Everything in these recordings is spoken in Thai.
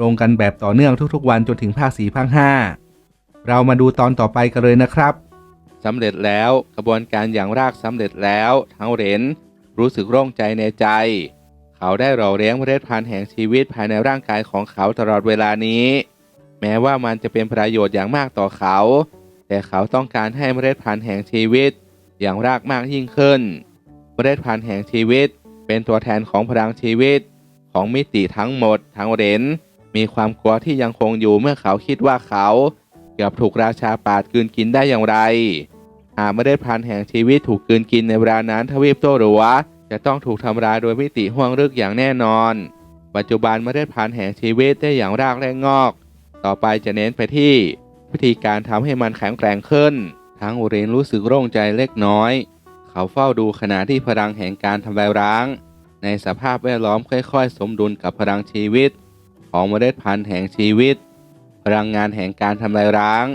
ลงกันแบบต่อเนื่องทุกๆ วันจนถึงภาคสี่ภาคห้าเรามาดูตอนต่อไปกันเลยนะครับสำเร็จแล้วกระบวนการอย่างรากสำเร็จแล้วทั้งเหรนรู้สึกโล่งใจในใจ เขาได้หล่อเลี้ยงเมล็ดพันธุ์แห่งชีวิตภายในร่างกายของเขาตลอดเวลานี้ แม้ว่ามันจะเป็นประโยชน์อย่างมากต่อเขา แต่เขาต้องการให้เมล็ดพันธุ์แห่งชีวิต อย่างรากมากยิ่งขึ้น เมล็ดพันธุ์แห่งชีวิต เป็นตัวแทนของพลังชีวิต ของมิติทั้งหมดทั้งเหรน มีความกลัวที่ยังคงอยู่เมื่อเขาคิดว่าเขาเกือบถูกราชาปาดกืนกินได้อย่างไร หากเมล็ดพันแห่งชีวิตถูกกืนกินในเวลานั้นทวีปโตหรือวะจะต้องถูกทำลายโดยมิติห่วงลึกอย่างแน่นอน ปัจจุบันเมล็ดพันแห่งชีวิตได้อย่างรากและงอก ต่อไปจะเน้นไปที่วิธีการทำให้มันแข็งแกร่งขึ้น ทั้งอุเรนรู้สึกโล่งใจเล็กน้อย เขาเฝ้าดูขณะที่พลังแห่งการทำลายร้าง ในสภาพแวดล้อมค่อย ๆ สมดุลกับพลังชีวิต ของเมล็ดพันธุ์แห่งชีวิต พลังงานแห่งการทำลายร้าง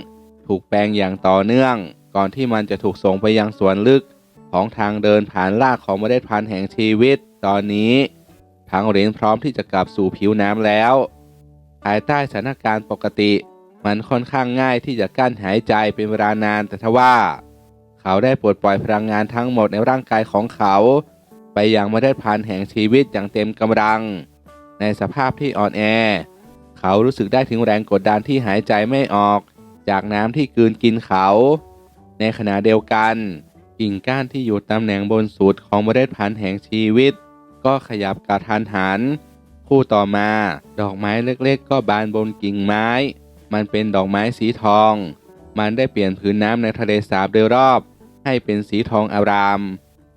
ถูกแปลงอย่างต่อเนื่อง ก่อนที่มันจะถูกส่งไปยังส่วนลึกของทางเดินผ่านรากของเมล็ดพันธุ์แห่งชีวิต ตอนนี้ทางเหรียญพร้อมที่จะกลับสู่ผิวน้ำแล้ว ภายใต้สถานการณ์ปกติ มันค่อนข้างง่ายที่จะกั้นหายใจเป็นเวลานานแต่ทว่า เขาได้ปลดปล่อยพลังงานทั้งหมดในร่างกายของเขา ไปยังเมล็ดพันธุ์แห่งชีวิตอย่างเต็มกำลัง ในสภาพที่อ่อนแอ เขารู้สึกได้ถึงแรงกดดันที่หายใจไม่ออก จากน้ำที่กืนกินเขา ในขณะเดียวกัน กิ่งก้านที่อยู่ตำแหน่งบนสุดของเมล็ดพันธุ์แห่งชีวิต ก็ขยับกระทันหัน คู่ต่อมา ดอกไม้เล็กๆ ก็บานบนกิ่งไม้ มันเป็นดอกไม้สีทอง มันได้เปลี่ยนผืนน้ำในทะเลสาบโดยรอบ ให้เป็นสีทองอาราม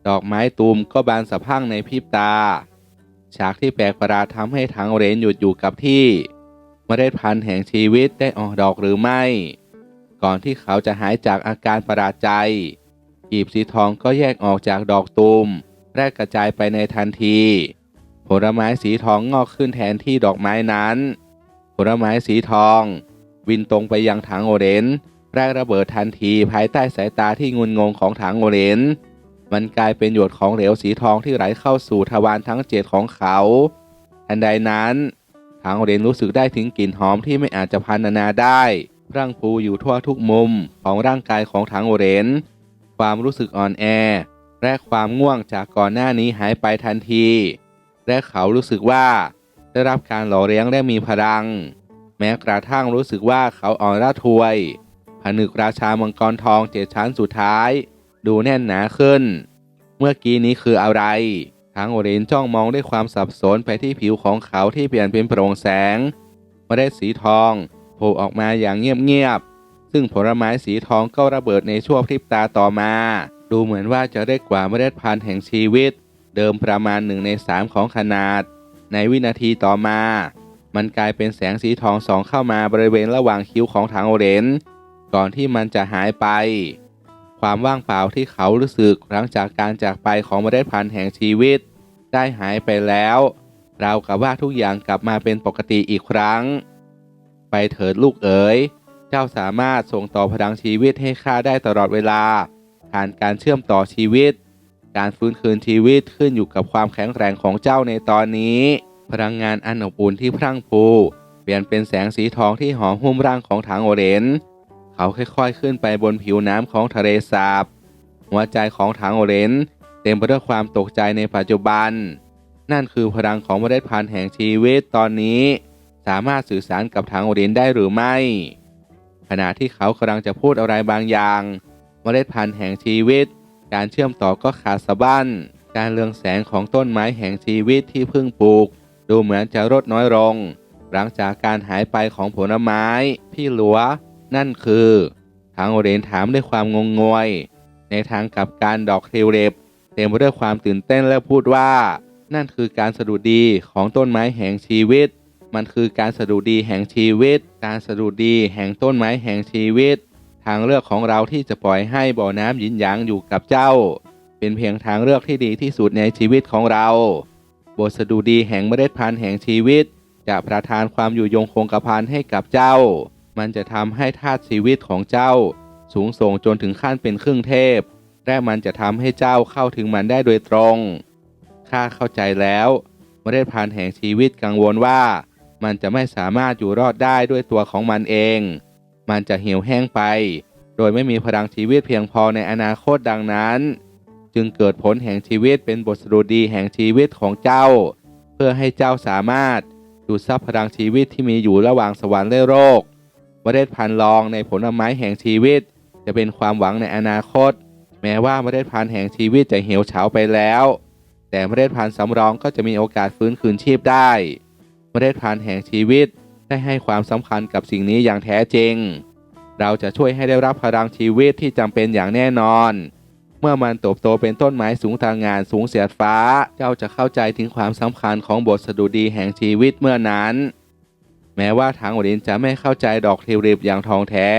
ดอกไม้ตูมก็บานสะพั่งในพริบตา ฉากที่แปลกประหลาดทำให้ทั้งเรนหยุดอยู่กับที่เมล็ดพันธุ์แห่งชีวิตได้ออกดอกหรือไม่ ก่อนที่เขาจะหายจากอาการประหลาดใจกีบสีทองก็แยกออกจากดอกตูมแพร่กระจายไปในทันที ผลไม้สีทองงอกขึ้นแทนที่ดอกไม้นั้น ผลไม้สีทองวินตรงไปยังถังโอเรนแรกระเบิดทันทีภายใต้สายตาที่งุนงงของถังโอเรน มันกลายเป็นหยดของเหลวสีทองที่ไหลเข้าสู่ทวารทั้งเจ็ดของเขา ทันใดนั้นถังโอเรนรู้สึกได้ถึงกลิ่นหอมที่ไม่อาจจะพันนาได้ร่างพูอยู่ทั่วทุกมุมของร่างกายของถังโอเรน ความรู้สึกอ่อนแอ และความง่วงจากก่อนหน้านี้หายไปทันที และเขารู้สึกว่าได้รับการหล่อเลี้ยงและมีพลัง แม้กระทั่งรู้สึกว่าเขาอ่อนระทวย ผนึกราชามังกรทองเจ็ดชั้นสุดท้าย ดูแน่นหนาขึ้น เมื่อกี้นี้คืออะไร ทั้งโอเรนจ้องมองด้วยความสับสนไปที่ผิวของเขาที่เปลี่ยนเป็นโปร่งแสงเมล็ดสีทองโผล่ออกมาอย่างเงียบๆ ซึ่งผลไม้สีทองก็ระเบิดในช่วงพริบตาต่อมา ดูเหมือนว่าจะเล็กกว่าเมล็ดพันธุ์แห่งชีวิต เดิมประมาณหนึ่งในสามของขนาด ในวินาทีต่อมา มันกลายเป็นแสงสีทองสองเข้ามาบริเวณระหว่างคิ้วของถังโอเรนก่อนที่มันจะหายไป ความว่างเปล่าที่เขารู้สึกหลังจากการจากไปของเมล็ดพันธุ์แห่งชีวิต ได้หายไปแล้วเรากับว่าทุกอย่างกลับมาเป็นปกติอีกครั้ง ไปเถิดลูกเอ๋ย เจ้าสามารถส่งต่อพลังชีวิตให้ข้าได้ตลอดเวลา ผ่านการเชื่อมต่อชีวิต การฟื้นคืนชีวิตขึ้นอยู่กับความแข็งแกร่งของเจ้าในตอนนี้ พลังงานอันอบอุ่นที่พรั่งพรูเปลี่ยนเป็นแสงสีทองที่หอมหุ้มร่างของถังโอเรน เขาค่อยๆขึ้นไปบนผิวน้ำของทะเลสาบ หัวใจของถังโอเรนเต็มไปด้วยความตกใจในปัจจุบัน นั่นคือพลังของเมล็ดพันธุ์แห่งชีวิตตอนนี้ สามารถสื่อสารกับถังโอเรนได้หรือไม่ ขณะที่เขากำลังจะพูดอะไรบางอย่าง เมล็ดพันธุ์แห่งชีวิต การเชื่อมต่อก็ขาดสะบั้น การเรืองแสงของต้นไม้แห่งชีวิตที่เพิ่งปลูก ดูเหมือนจะลดน้อยลงหลังจากการหายไปของผลไม้ พี่หลัว นั่นคือทางโอเรนถามด้วยความงงงวย ในทางกลับการดอกเทวเรบเต็มไปด้วยความตื่นเต้นและพูดว่า นั่นคือการสะดุดีของต้นไม้แห่งชีวิต มันคือการสดุดีแห่งชีวิต การสดุดีแห่งต้นไม้แห่งชีวิต ทางเลือกของเราที่จะปล่อยให้บ่อน้ำหยินหยางอยู่กับเจ้า เป็นเพียงทางเลือกที่ดีที่สุดในชีวิตของเรา บทสดุดีแห่งเมล็ดพันธุ์แห่งชีวิต จะประทานความอยู่ยงคงกระพันให้กับเจ้า มันจะทำให้ธาตุชีวิตของเจ้า สูงส่งจนถึงขั้นเป็นครึ่งเทพ และมันจะทำให้เจ้าเข้าถึงมันได้โดยตรง ข้าเข้าใจแล้วเมล็ดพันธุ์แห่งชีวิตกังวลว่า มันจะไม่สามารถอยู่รอดได้ด้วยตัวของมันเอง มันจะเหี่ยวแห้งไป โดยไม่มีพลังชีวิตเพียงพอในอนาคตดังนั้น จึงเกิดผลแห่งชีวิตเป็นบทสรุปดีแห่งชีวิตของเจ้า เพื่อให้เจ้าสามารถดูดซับพลังชีวิตที่มีอยู่ระหว่างสวรรค์และโลก เมล็ดพันธุ์รองในผลไม้แห่งชีวิต จะเป็นความหวังในอนาคต แม้ว่าเมล็ดพันธุ์แห่งชีวิตจะเหี่ยวเฉาไปแล้ว แต่เมล็ดพันธุ์สำรองก็จะมีโอกาสฟื้นคืนชีพได้ เมล็ดพันธุ์แห่งชีวิตได้ให้ความสำคัญกับสิ่งนี้อย่างแท้จริง เราจะช่วยให้ได้รับพลังชีวิตที่จำเป็นอย่างแน่นอน เมื่อมันเติบโตเป็นต้นไม้สูงทางงานสูงเสียดฟ้า เจ้าจะเข้าใจถึงความสำคัญของบทสดุดีแห่งชีวิตเมื่อนั้น แม้ว่าทางอดินจะไม่เข้าใจดอกทิวลิปอย่างทองแท้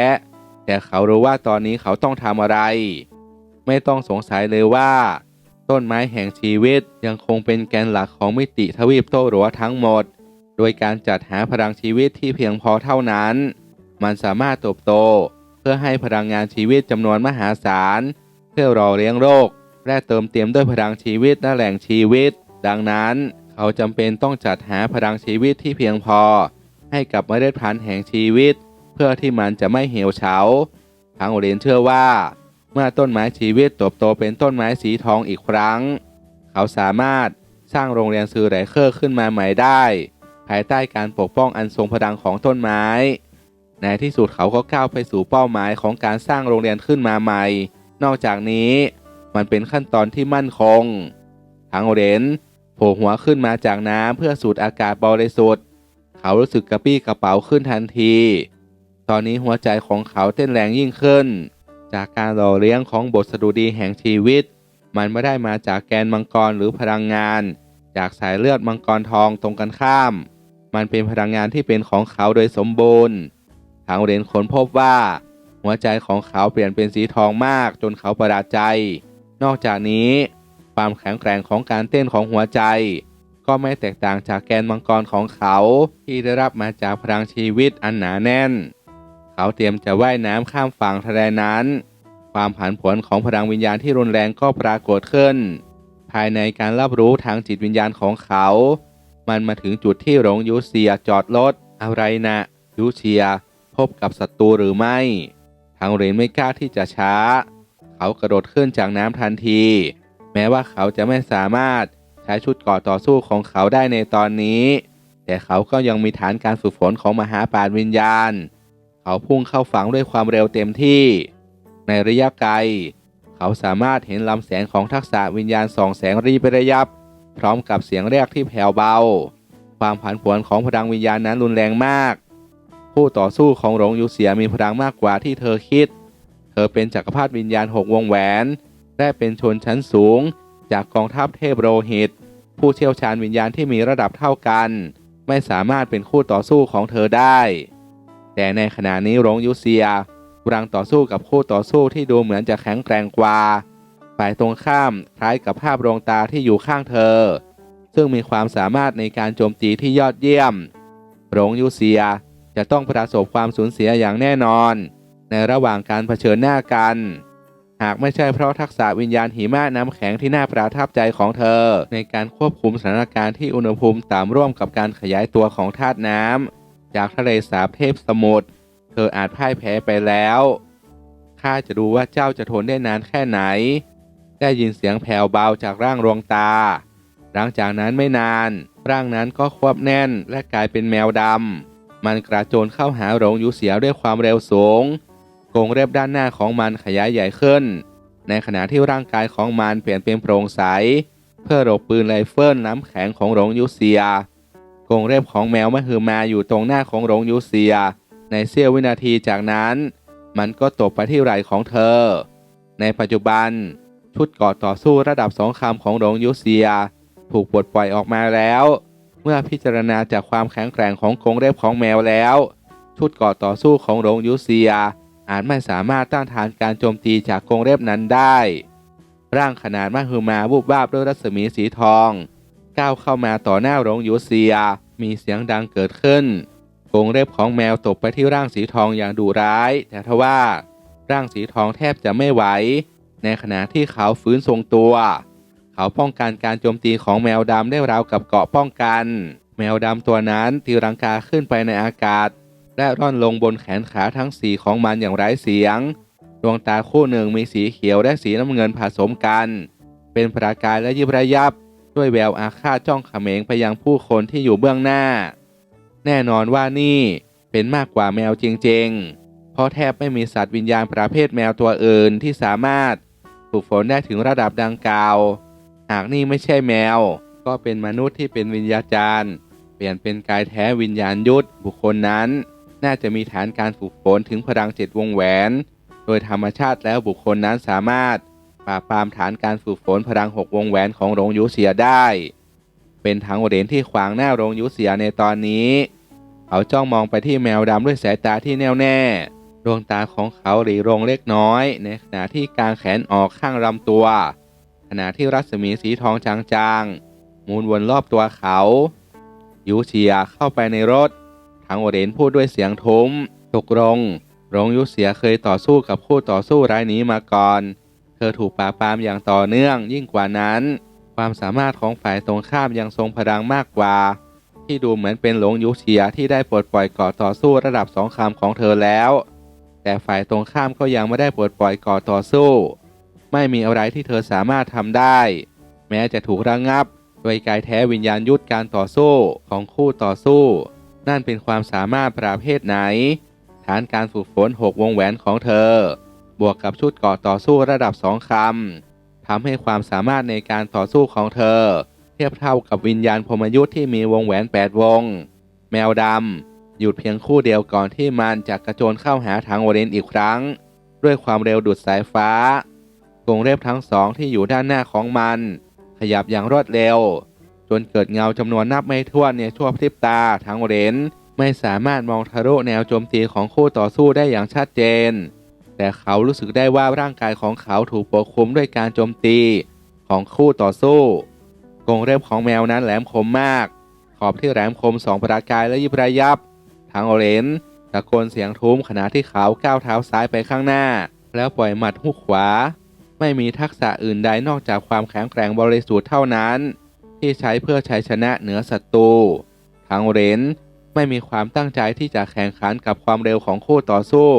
แต่เขารู้ว่าตอนนี้เขาต้องทำอะไร ไม่ต้องสงสัยเลยว่า ต้นไม้แห่งชีวิตยังคงเป็นแกนหลักของมิติทวีปโตหรัวทั้งหมด โดยการจัดหาพลังชีวิตที่เพียงพอเท่านั้น มันสามารถเติบโต เพื่อให้พลังงานชีวิตจำนวนมหาศาล เพื่อรอเลี้ยงโรคและเติมเต็มด้วยพลังชีวิตและแหล่งชีวิต ดังนั้น เขาจำเป็นต้องจัดหาพลังชีวิตที่เพียงพอ ให้กับเมล็ดพันธุ์แห่งชีวิต เพื่อที่มันจะไม่เหี่ยวเฉาทางโอเรนเชื่อว่า เมื่อต้นไม้ชีวิตเติบโตเป็นต้นไม้สีทองอีกครั้ง เขาสามารถสร้างโรงเรียนซือไหลเคอร์ขึ้นมาใหม่ได้ ภายใต้การปกป้องอันทรงพลังของต้นไม้ ในที่สุดเขาก็ก้าวไปสู่เป้าหมายของการสร้างโรงเรียนขึ้นมาใหม่ นอกจากนี้มันเป็นขั้นตอนที่มั่นคงทางโอเรนโผล่หัวขึ้นมาจากน้ำเพื่อสูดอากาศบริสุทธิ์ เขารู้สึกกระปี้กระเป๋าขึ้นทันที ตอนนี้หัวใจของเขาเต้นแรงยิ่งขึ้น จากการหล่อเลี้ยงของบทสดุดีแห่งชีวิต มันไม่ได้มาจากแกนมังกรหรือพลังงาน จากสายเลือดมังกรทองตรงกันข้าม มันเป็นพลังงานที่เป็นของเขาโดยสมบูรณ์ ทางเรนค้นพบว่า หัวใจของเขาเปลี่ยนเป็นสีทองมากจนเขาประหลาดใจ นอกจากนี้ ความแข็งแกร่งของการเต้นของหัวใจ ก็ไม่แตกต่างจากแกนมังกรของเขา ที่ได้รับมาจากพลังชีวิตอันหนาแน่น เขาเตรียมจะว่ายน้ำข้ามฝั่งทะเลนั้น ความผันผวนของพลังวิญญาณที่รุนแรงก็ปรากฏขึ้น ภายในการรับรู้ทางจิตวิญญาณของเขา มันมาถึงจุดที่หลงยูเซียจอดรถอะไรนะยูเซีย พบกับศัตรูหรือไม่ ทางเรนไม่กล้าที่จะช้า เขากระโดดขึ้นจากน้ำทันที แม้ว่าเขาจะไม่สามารถ ใช้ชุดกราะต่อสู้ของเขาได้ในตอนนี้ แต่เขาก็ยังมีฐานการฝึกฝนของมหาปราชญ์วิญญาณ เขาพุ่งเข้าฝังด้วยความเร็วเต็มที่ ในระยะไกล เขาสามารถเห็นลำแสงของทักษะวิญญาณส่องแสงรีไประยับ พร้อมกับเสียงแรกที่แผ่วเบา ความผันผวนของพลังวิญญาณนั้นรุนแรงมาก ผู้ต่อสู้ของหลงยูเสียมีพลังมากกว่าที่เธอคิด เธอเป็นจักรพรรดิวิญญาณหกวงแหวนและเป็นชนชั้นสูง จากกองทัพเทพโรหิต ผู้เชี่ยวชาญวิญญาณที่มีระดับเท่ากัน ไม่สามารถเป็นคู่ต่อสู้ของเธอได้ แต่ในขณะนี้หลงยูเซียกำลังต่อสู้กับคู่ต่อสู้ที่ดูเหมือนจะแข็งแกร่งกว่า ฝ่ายตรงข้ามคล้ายกับภาพดวงตาที่อยู่ข้างเธอ ซึ่งมีความสามารถในการโจมตีที่ยอดเยี่ยมหลงยูเซียจะต้องประสบความสูญเสียอย่างแน่นอน ในระหว่างการเผชิญหน้ากัน หากไม่ใช่เพราะทักษะวิญญาณหิมะน้ำแข็งที่น่าประทับใจของเธอ ในการควบคุมสถานการณ์ที่อุณหภูมิต่ำร่วมกับการขยายตัวของธาตุน้ำจากทะเลสาบเทพสมุทรเธออาจพ่ายแพ้ไปแล้วข้าจะดูว่าเจ้าจะทนได้นานแค่ไหน ได้ยินเสียงแผ่วเบาจากร่างรวงตา หลังจากนั้นไม่นาน ร่างนั้นก็ควบแน่นและกลายเป็นแมวดำมันกระโจนเข้าหาหลงยูเสียด้วยความเร็วสูง กรงเล็บด้านหน้าของมันขยายใหญ่ขึ้น ในขณะที่ร่างกายของมันเปลี่ยนเป็นโปร่งใส เพื่อหลบปืนไรเฟิลน้ำแข็งของหลงยูเซียกรงเล็บของแมวมหือมาอยู่ตรงหน้าของหลงยูเซีย ในเสี้ยววินาทีจากนั้น มันก็ตกไปที่ไหล่ของเธอ ในปัจจุบัน ชุดกราะต่อสู้ระดับสองคำของหลงยูเซีย ถูกปลดปล่อยออกมาแล้ว เมื่อพิจารณาจากความแข็งแกร่งของกรงเล็บของแมวแล้ว ชุดกราะต่อสู้ของโรงยูเซีย อาจไม่สามารถต้านทานการโจมตีจากกรงเล็บนั้นได้ ร่างขนาดมหึมาวูบวาบด้วยรัศมีสีทอง ก้าวเข้ามาต่อหน้าโรงยูเซีย มีเสียงดังเกิดขึ้นกรงเล็บของแมวตกไปที่ร่างสีทองอย่างดุร้าย แต่ทว่า ร่างสีทองแทบจะไม่ไหว ในขณะที่เขาฟื้นทรงตัว เขาป้องกันการโจมตีของแมวดำได้ราวกับเกาะป้องกัน แมวดำตัวนั้นตีรังกาขึ้นไปในอากาศ และร่อนลงบนแขนขาทั้งสี่ของมันอย่างไร้เสียง ดวงตาคู่หนึ่งมีสีเขียวและสีน้ำเงินผสมกัน เป็นประกายและยิบระยับ ด้วยแววอาฆาตจ้องเขม็งไปยังผู้คนที่อยู่เบื้องหน้า แน่นอนว่านี่เป็นมากกว่าแมวจริงๆ เพราะแทบไม่มีสัตว์วิญญาณประเภทแมวตัวอื่นที่สามารถฝึกฝนได้ถึงระดับดังกล่าว หากนี่ไม่ใช่แมว ก็เป็นมนุษย์ที่เป็นวิญญาจารย์ เปลี่ยนเป็นกายแท้วิญญาณยุทธบุคคลนั้น น่าจะมีฐานการฝึกฝนถึงพลังเจ็ดวงแหวน โดยธรรมชาติแล้วบุคคลนั้นสามารถปราบปรามฐานการฝึกฝนพลังหกวงแหวนของโรงยุเสียได้ เป็นทั้งเหรียญที่ขวางหน้าโรงยุเสียในตอนนี้ เขาจ้องมองไปที่แมวดำด้วยสายตาที่แน่วแน่ ดวงตาของเขาหลีรงเล็กน้อย ในขณะที่กางแขนออกข้างลำตัว ขณะที่รัศมีสีทองจางๆหมุนวนรอบตัวเขายูเชียเข้าไปในรถ ทั้งโอเรนพูดด้วยเสียงทุ้ม ตกลงรงยุเสียเคยต่อสู้กับคู่ต่อสู้รายนี้มาก่อน เธอถูกปราบปรามอย่างต่อเนื่องยิ่งกว่านั้น ความสามารถของฝ่ายตรงข้ามยังทรงพลังมากกว่า ที่ดูเหมือนเป็นหลงยุเชียที่ได้ปลดปล่อยก่อต่อสู้ระดับสองคำของเธอแล้ว แต่ฝ่ายตรงข้ามก็ยังไม่ได้ปลดปล่อยก่อต่อสู้ ไม่มีอะไรที่เธอสามารถทำได้ แม้จะถูกระงงับโดยกายแท้วิญญาณยุทธการต่อสู้ของคู่ต่อสู้ นั่นเป็นความสามารถประเภทไหน ฐานการฝึกฝนหกวงแหวนของเธอ บวกกับชุดเกาะต่อสู้ระดับสองคำทำให้ความสามารถในการต่อสู้ของเธอ เทียบเท่ากับวิญญาณพมยุทธ์ที่มีวงแหวน 8 วง แมวดำหยุดเพียงคู่เดียวก่อนที่มันจะกระโจนเข้าหาทางโอเรนอีกครั้ง ด้วยความเร็วดุดสายฟ้ากรงเล็บทั้งสองที่อยู่ด้านหน้าของมัน ขยับอย่างรวดเร็ว จนเกิดเงาจำนวนนับไม่ถ้วนในชั่วพริบตาทั้งเรนไม่สามารถมองทะลุแนวโจมตีของคู่ต่อสู้ได้อย่างชัดเจน แต่เขารู้สึกได้ว่าร่างกายของเขาถูกปกคลุมด้วยการโจมตีของคู่ต่อสู้กรงเล็บของแมวนั้นแหลมคมมาก ขอบที่แหลมคมสองประกายและยิบระยับ ทั้งเรนตะโกนเสียงทุ้มขณะที่เขาก้าวเท้าซ้ายไปข้างหน้า แล้วปล่อยหมัดหุกขวา ไม่มีทักษะอื่นใดนอกจากความแข็งแกร่งบริสุทธิ์เท่านั้น ที่ใช้เพื่อใชัยชนะเหนือศัตรูทางเรนไม่มีความตั้งใจที่จะแข่งขันกับความเร็วของคู่ต่อสู้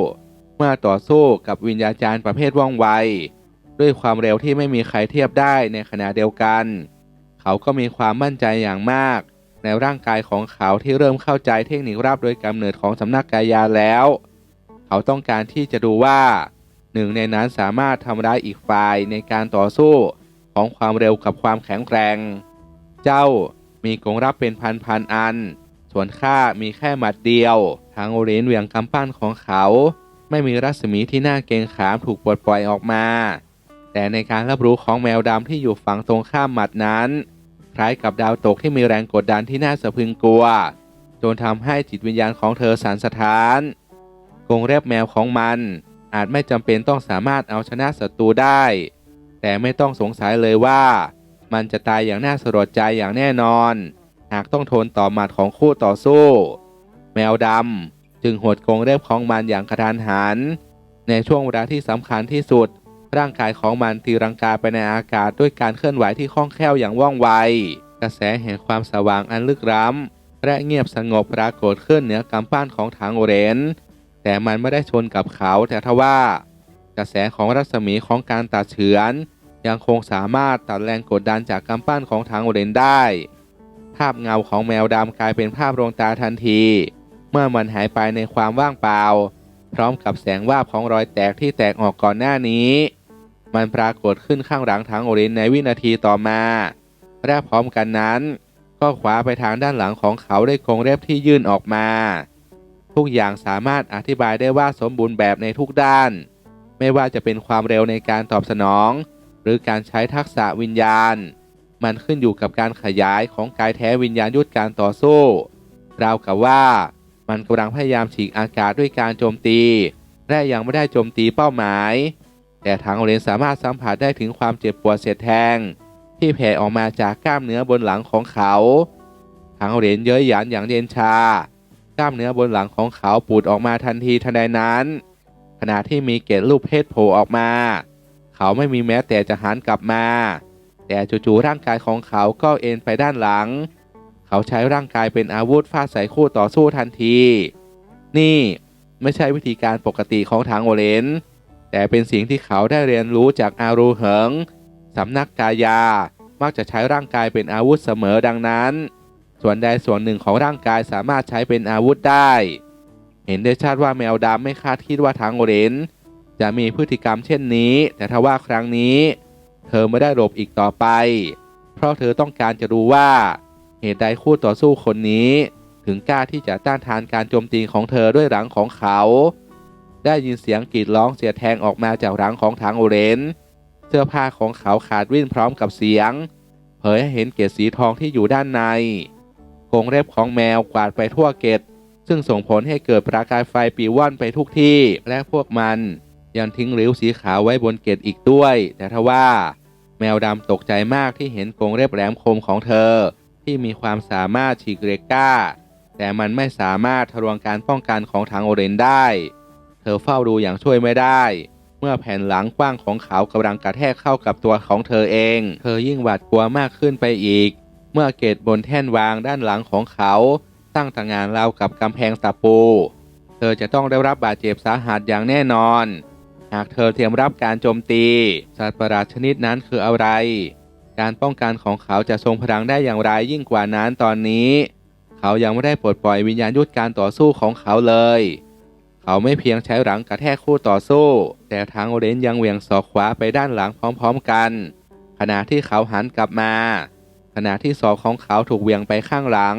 เมื่อต่อสู้กับวิญญาจารย์ประเภทว่องไว ด้วยความเร็วที่ไม่มีใครเทียบได้ในขณะเดียวกัน เขาก็มีความมั่นใจอย่างมาก ในร่างกายของเขาที่เริ่มเข้าใจเทคนิครับโดยกำเนิดของสำนักกายาแล้ว เขาต้องการที่จะดูว่าหนึ่งในนั้นสามารถทำร้ายอีกฝ่ายในการต่อสู้ของความเร็วกับความแข็งแกร่ง เจ้ามีกงรับเป็นพันๆอัน ส่วนข้ามีแค่หมัดเดียว ทางโอเรนเหวี่ยงกำปั้นของเขา ไม่มีรัศมีที่น่าเกรงขามถูกปลดปล่อยออกมา แต่ในการรับรู้ของแมวดำที่อยู่ฝั่งตรงข้ามหมัดนั้น คล้ายกับดาวตกที่มีแรงกดดันที่น่าสะพึงกลัว จนทำให้จิตวิญญาณของเธอสั่นสะท้าน กงเล็บแมวของมันอาจไม่จำเป็นต้องสามารถเอาชนะศัตรูได้ แต่ไม่ต้องสงสัยเลยว่า มันจะตายอย่างน่าสลดใจอย่างแน่นอน หากต้องทนต่อหมัดของคู่ต่อสู้ แมวดำจึงหดกงเล็บของมันอย่างกระทันหัน ในช่วงเวลาที่สำคัญที่สุด ร่างกายของมันตีรังกาไปในอากาศด้วยการเคลื่อนไหวที่คล่องแคล่วอย่างว่องไว กระแสแห่งความสว่างอันลึกล้ำและเงียบสงบปรากฏขึ้นเหนือกำปั้นของถังโอเรนแต่มันไม่ได้ชนกับเขาแต่ทว่า กระแสของรัศมีของการตัดเฉือน ยังคงสามารถตัดแรงกดดันจากกำปั้นของถังโอเรนได้ ภาพเงาของแมวดำกลายเป็นภาพดวงตาทันที เมื่อมันหายไปในความว่างเปล่า พร้อมกับแสงวาบของรอยแตกที่แตกออกก่อนหน้านี้ มันปรากฏขึ้นข้างหลังถังโอเรนในวินาทีต่อมาและพร้อมกันนั้น ก็ขวาไปทางด้านหลังของเขาด้วยกรงเล็บที่ยื่นออกมา ทุกอย่างสามารถอธิบายได้ว่าสมบูรณ์แบบในทุกด้าน ไม่ว่าจะเป็นความเร็วในการตอบสนอง หรือการใช้ทักษะวิญญาณ มันขึ้นอยู่กับการขยายของกายแท้วิญญาณยุทธการต่อสู้ ราวกับว่า มันกำลังพยายามฉีกอากาศด้วยการโจมตี และยังไม่ได้โจมตีเป้าหมาย แต่ทางเรนสามารถสัมผัสได้ถึงความเจ็บปวดเสียดแทง ที่แผ่ออกมาจากกล้ามเนื้อบนหลังของเขาทางโอเรนเย้ยหยันอย่างเย็นชา กล้ามเนื้อบนหลังของเขาปูดออกมาทันทีทันใดนั้น ขณะที่มีเกล็ดรูปเพศโผล่ออกมา เขาไม่มีแม้แต่จะหันกลับมา แต่จู่ๆร่างกายของเขาก็เอ็นไปด้านหลัง เขาใช้ร่างกายเป็นอาวุธฟาดใส่คู่ต่อสู้ทันที นี่ไม่ใช่วิธีการปกติของทางโอเลน แต่เป็นสิ่งที่เขาได้เรียนรู้จากอารูเหิงสำนักกายา มักจะใช้ร่างกายเป็นอาวุธเสมอดังนั้น ส่วนใดส่วนหนึ่งของร่างกายสามารถใช้เป็นอาวุธได้ เห็นได้ชัดว่าแมวดำไม่คาดคิดว่าทางโอเลน จะมีพฤติกรรมเช่นนี้ แต่ทว่าครั้งนี้ เธอไม่ได้หลบอีกต่อไป เพราะเธอต้องการจะรู้ว่า เหตุใดคู่ต่อสู้คนนี้ ถึงกล้าที่จะต้านทานการโจมตีของเธอด้วยหลังของเขา ได้ยินเสียงกรีดร้องเสียแทงออกมาจากหลังของทางโอเรนเสื้อผ้าของเขาขาดวิ่นพร้อมกับเสียง เผยให้เห็นเกล็ดสีทองที่อยู่ด้านในกรงเล็บของแมวกวาดไปทั่วเกล็ดซึ่งส่งผลให้เกิดประกายไฟปีว่อนไปทุกที่และพวกมัน ยังทิ้งริ้วสีขาวไว้บนเกล็ดอีกด้วย แต่ทว่า แมวดำตกใจมากที่เห็นกรงเล็บแหลมคมของเธอ ที่มีความสามารถฉีกเรก้า แต่มันไม่สามารถทะลวงการป้องกันของทางโอเรนได้ เธอเฝ้าดูอย่างช่วยไม่ได้ เมื่อแผ่นหลังกว้างของเขากำลังกระแทกเข้ากับตัวของเธอเอง เธอยิ่งหวาดกลัวมากขึ้นไปอีก เมื่อเกตบนแท่นวางด้านหลังของเขาตั้งตางานราวกับกำแพงตะปู เธอจะต้องได้รับบาดเจ็บสาหัสอย่างแน่นอน หากเธอเตรียมรับการโจมตี สัตว์ประหลาดชนิดนั้นคืออะไร การป้องกันของเขาจะทรงพลังได้อย่างไรยิ่งกว่านั้นตอนนี้ เขายังไม่ได้ปลดปล่อยวิญญาณยุทธการต่อสู้ของเขาเลย เขาไม่เพียงใช้หลังกระแทกคู่ต่อสู้ แต่ทางโอเรนยังเหวี่ยงศอกขวาไปด้านหลังพร้อมๆกัน ขณะที่เขาหันกลับมา ขณะที่ศอกของเขาถูกเหวี่ยงไปข้างหลัง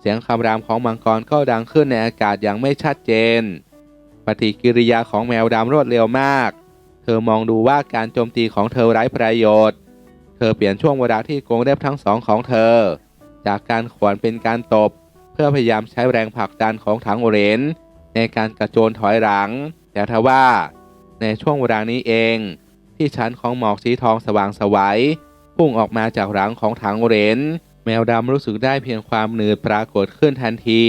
เสียงคำรามของมังกรก็ดังขึ้นในอากาศอย่างไม่ชัดเจน ปฏิกิริยาของแมวดำรวดเร็วมาก เธอมองดูว่าการโจมตีของเธอไร้ประโยชน์ เธอเปลี่ยนช่วงเวลาที่โกงเล็บทั้งสองของเธอ จากการขวนเป็นการตบ เพื่อพยายามใช้แรงผลักดันของถังโอเรนในการกระโจนถอยหลัง แต่ทว่า ในช่วงเวลานี้เอง ที่ชั้นของหมอกสีทองสว่างไสวัยพุ่งออกมาจากหลังของถังโอเรนแมวดำรู้สึกได้เพียงความหนืดปรากฏขึ้นทันที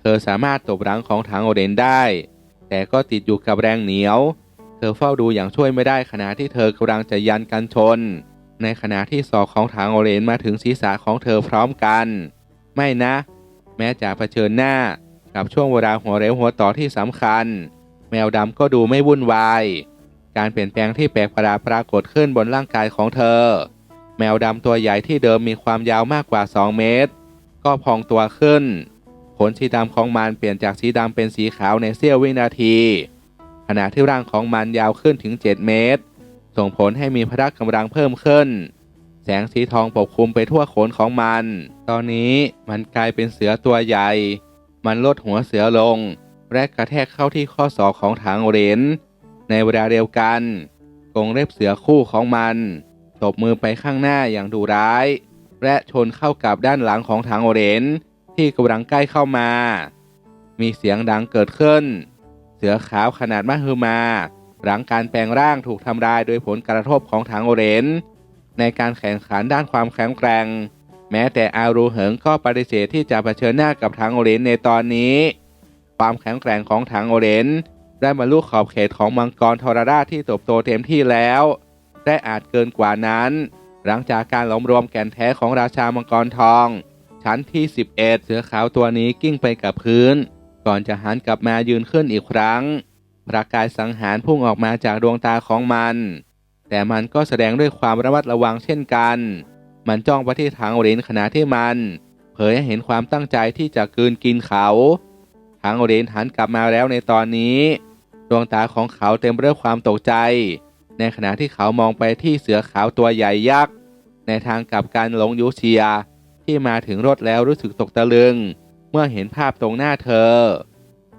เธอสามารถตบหลังของถังโอเรนได้ แต่ก็ติดอยู่กับแรงเหนียว เธอเฝ้าดูอย่างช่วยไม่ได้ขณะที่เธอกำลังจะยันกันชน ในขณะที่ศอกของถังโอเรนมาถึงศีรษะของเธอพร้อมกัน ไม่นะ แม้จะเผชิญหน้ากับช่วงเวลาหัวเร็วหัวต่อที่สำคัญ แมวดำก็ดูไม่วุ่นวายการเปลี่ยนแปลงที่แปลกประหลาดปรากฏขึ้นบนร่างกายของเธอ แมวดำตัวใหญ่ที่เดิมมีความยาวมากกว่า 2 เมตร ก็พองตัวขึ้น ขนสีดำของมันเปลี่ยนจากสีดำเป็นสีขาวในเสี้ยววินาที ขณะที่ร่างของมันยาวขึ้นถึง 7 เมตร ส่งผลให้มีพละกำลังเพิ่มขึ้น แสงสีทองปกคลุมไปทั่วขนของมัน ตอนนี้มันกลายเป็นเสือตัวใหญ่ มันลดหัวเสือลง และกระแทกเข้าที่ข้อศอกของถังเหรนในเวลาเดียวกันกรงเล็บเสือคู่ของมันตบมือไปข้างหน้าอย่างดุร้าย และชนเข้ากับด้านหลังของถังโอเรน ที่กำลังใกล้เข้ามา มีเสียงดังเกิดขึ้น เสือขาวขนาดมหึมา หลังการแปลงร่างถูกทำลายโดยผลกระทบของถังโอเรน ในการแข่งขันด้านความแข็งแกร่ง แม้แต่อารูเหิงก็ปฏิเสธที่จะเผชิญหน้ากับถังโอเรนในตอนนี้ ความแข็งแกร่งของถังโอเรนได้บรรลุขอบเขตของมังกรทรราชที่เติบโตเต็มที่แล้วได้อาจเกินกว่านั้น หลังจากการหลอมรวมแก่นแท้ของราชามังกรทอง ชั้นที่ 11 เสือขาวตัวนี้กิ้งไปกับพื้น ก่อนจะหันกลับมายืนขึ้นอีกครั้ง ประกายสังหารพุ่งออกมาจากดวงตาของมัน แต่มันก็แสดงด้วยความระมัดระวังเช่นกัน มันจ้องไปที่ถังโอเรนขณะที่มัน เผยให้เห็นความตั้งใจที่จะกืนกินเขาถังโอเรนหันกลับมาแล้วในตอนนี้ ดวงตาของเขาเต็มไปด้วยความตกใจ ในขณะที่เขามองไปที่เสือขาวตัวใหญ่ยักษ์ในทางกลับการหลงยูเชีย ที่มาถึงรถแล้วรู้สึกตกตะลึง เมื่อเห็นภาพตรงหน้าเธอ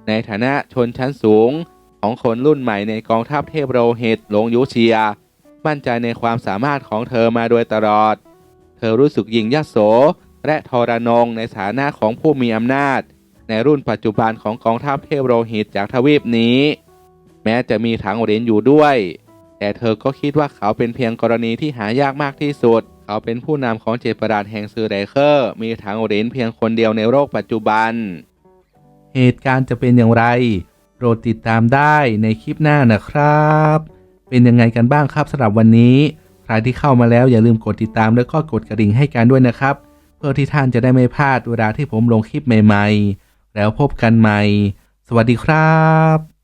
ในฐานะชนชั้นสูงของคนรุ่นใหม่ในกองทัพเทพโรหิตหลงยูเชีย มั่นใจในความสามารถของเธอมาโดยตลอด เธอรู้สึกยิงยโส และทรนงในฐานะของผู้มีอำนาจ ในรุ่นปัจจุบันของกองทัพเทพโรหิตจากทวีปนี้ แม้จะมีถังเหรียญอยู่ด้วย แต่เธอก็คิดว่าเขาเป็นเพียงกรณีที่หายากมากที่สุด เขาเป็นผู้นำของเจดประดาษแห่งซือไรเคอร์ มีถังเหรียญเพียงคนเดียวในโลกปัจจุบัน เหตุการณ์จะเป็นอย่างไร โปรดติดตามได้ในคลิปหน้านะครับ เป็นยังไงกันบ้างครับสำหรับวันนี้ ใครที่เข้ามาแล้วอย่าลืมกดติดตามแล้วก็กดกระดิ่งให้กันด้วยนะครับ เพื่อที่ท่านจะได้ไม่พลาดเวลาที่ผมลงคลิปใหม่ ๆ แล้วพบกันใหม่ สวัสดีครับ